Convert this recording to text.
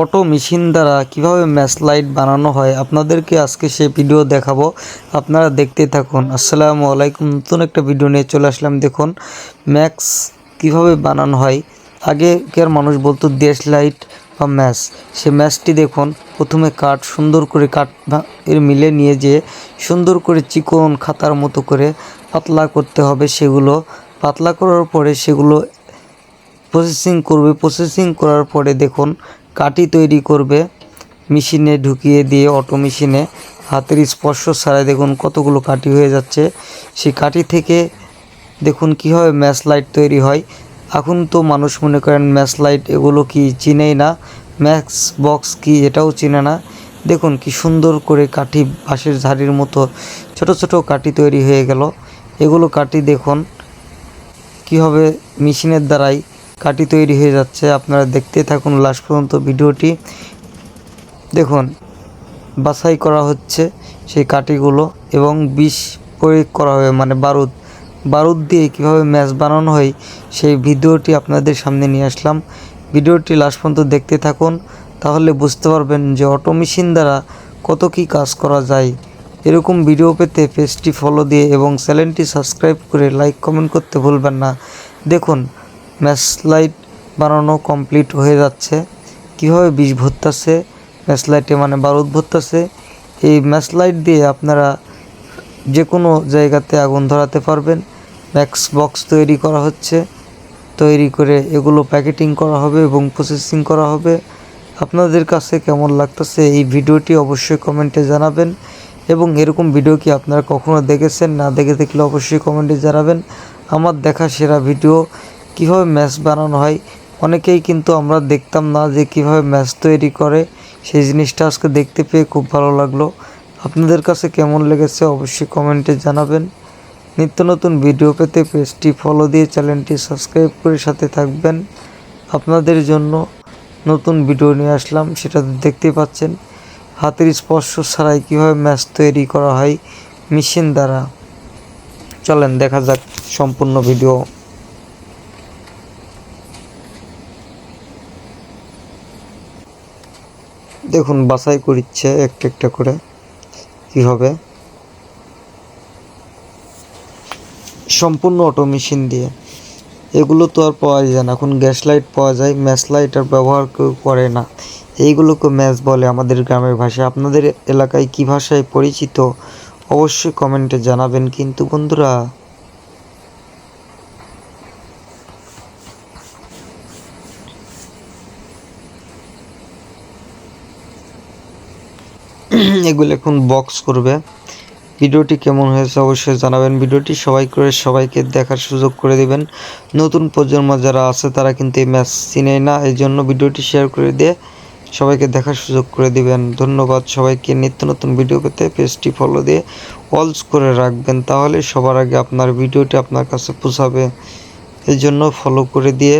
Auto machine দ্বারা কীভাবে match light বানানো হয় আপনাদেরকে আজকে সে ভিডিও দেখাবো। আপনারা দেখতে থাকুন। আসসালামু আলাইকুম। নতুন একটা ভিডিও নিয়ে চলে আসলাম। দেখুন, ম্যাক্স কীভাবে বানানো হয়। আগেকার মানুষ বলতো, দেশ লাইট বা ম্যাচ। সে ম্যাচটি দেখুন, প্রথমে কাঠ, সুন্দর করে কাঠ এর মিলে নিয়ে যেয়ে সুন্দর করে চিকন খাতার মতো করে পাতলা করতে হবে সেগুলো। পাতলা করার পরে সেগুলো প্রসেসিং করবে। প্রসেসিং করার পরে দেখুন কাঠি তৈরি করবে। মেশিনে ঢুকিয়ে দিয়ে অটো মেশিনে হাতের স্পর্শ ছাড়াই দেখুন কতগুলো কাঠি হয়ে যাচ্ছে। সেই কাঠি থেকে দেখুন কীভাবে ম্যাচ লাইট তৈরি হয়। এখন তো মানুষ মনে করেন ম্যাচ লাইট এগুলো কি চিনেই না। ম্যাক্স বক্স কি এটাও চিনে না। দেখুন কি সুন্দর করে কাঠি বাঁশের ঝাড়ির মতো ছোট ছোট কাঠি তৈরি হয়ে গেল। এগুলো কাঠি দেখুন কীভাবে মেশিনের দ্বারাই কাঠি তৈরি হয়ে যাচ্ছে। আপনারা দেখতে থাকুন লাস্ট পর্যন্ত ভিডিওটি। দেখুন, বাছাই করা হচ্ছে সেই কাঠিগুলো এবং বিষ প্রয়োগ করা হবে মানে বারুদ। বারুদ দিয়ে কীভাবে ম্যাচ বানানো হয় সেই ভিডিওটি আপনাদের সামনে নিয়ে আসলাম। ভিডিওটি লাস্ট পর্যন্ত দেখতে থাকুন, তাহলে বুঝতে পারবেন যে অটো মেশিন দ্বারা কত কী কাজ করা যায়। এরকম ভিডিও পেতে পেজটি ফলো দিয়ে এবং চ্যানেলটি সাবস্ক্রাইব করে লাইক, কমেন্ট করতে ভুলবেন না। দেখুন ম্যাচ লাইট বানানো কমপ্লিট হয়ে যাচ্ছে। কীভাবে বিষ ভরতেছে? ম্যাচ লাইটে মানে বারুদ ভরতেছে। এই ম্যাচ লাইট দিয়ে আপনারা যে কোনো জায়গাতে আগুন ধরাতে পারবেন। ম্যাক্স বক্স তৈরি করা হচ্ছে। তৈরি করে এগুলো প্যাকেটিং করা হবে এবং প্রসেসিং করা হবে। আপনাদের কাছে কেমন লাগতেছে এই ভিডিওটি অবশ্যই কমেন্টে জানাবেন। এবং এরকম ভিডিও কি আপনারা কখনো দেখেছেন? না দেখে দেখলে অবশ্যই কমেন্টে জানাবেন। আমার দেখা সেরা ভিডিও কীভাবে ম্যাচ বানানো হয়, অনেকেই কিন্তু আমরা দেখতাম না যে কীভাবে ম্যাচ তৈরি করে, সেই জিনিসটা আজকে দেখতে পেয়ে খুব ভালো লাগল। আপনাদের কাছে কেমন লেগেছে অবশ্যই কমেন্টে জানাবেন। নিত্য নতুন ভিডিও পেতে পেজটি ফলো দিয়ে চ্যানেলটি সাবস্ক্রাইব করে সাথে থাকবেন। আপনাদের জন্য নতুন ভিডিও নিয়ে আসলাম, সেটা তো দেখতেই পাচ্ছেন। হাতের স্পর্শ ছাড়াই কীভাবে ম্যাচ তৈরি করা হয়, মেশিন দ্বারা। চলেন দেখা যাক সম্পূর্ণ ভিডিও। দেখুন, বাছাই করিচ্ছে একটা একটা করে। কি হবে? সম্পূর্ণ অটো মেশিন দিয়ে। এগুলো তো আর পাওয়া যায় না। এখন গ্যাস লাইট পাওয়া যায়। ম্যাচ লাইট আর ব্যবহার কেউ করে না। এইগুলোকে ম্যাচ বলে আমাদের গ্রামের ভাষায় আপনাদের এলাকায় কী ভাষায় পরিচিত? অবশ্যই কমেন্টে জানাবেন। কিন্তু বন্ধুরা এগুলো এখন বক্স করবে। ভিডিওটি কেমন হয়েছে অবশ্যই জানাবেন। ভিডিওটি সবাই করে সবাইকে দেখার সুযোগ করে দিবেন। নতুন প্রজন্ম যারা আছে, তারা কিন্তু এই ম্যাচ চিনেই না। এই জন্য ভিডিওটি শেয়ার করে দিয়ে সবাইকে দেখার সুযোগ করে দিবেন। ধন্যবাদ সবাইকে। নিত্য নতুন ভিডিও পেতে পেজটি ফলো দিয়ে অলস করে রাখবেন। তাহলে সবার আগে আপনার ভিডিওটি আপনার কাছে পৌঁছাবে। এই জন্য ফলো করে দিয়ে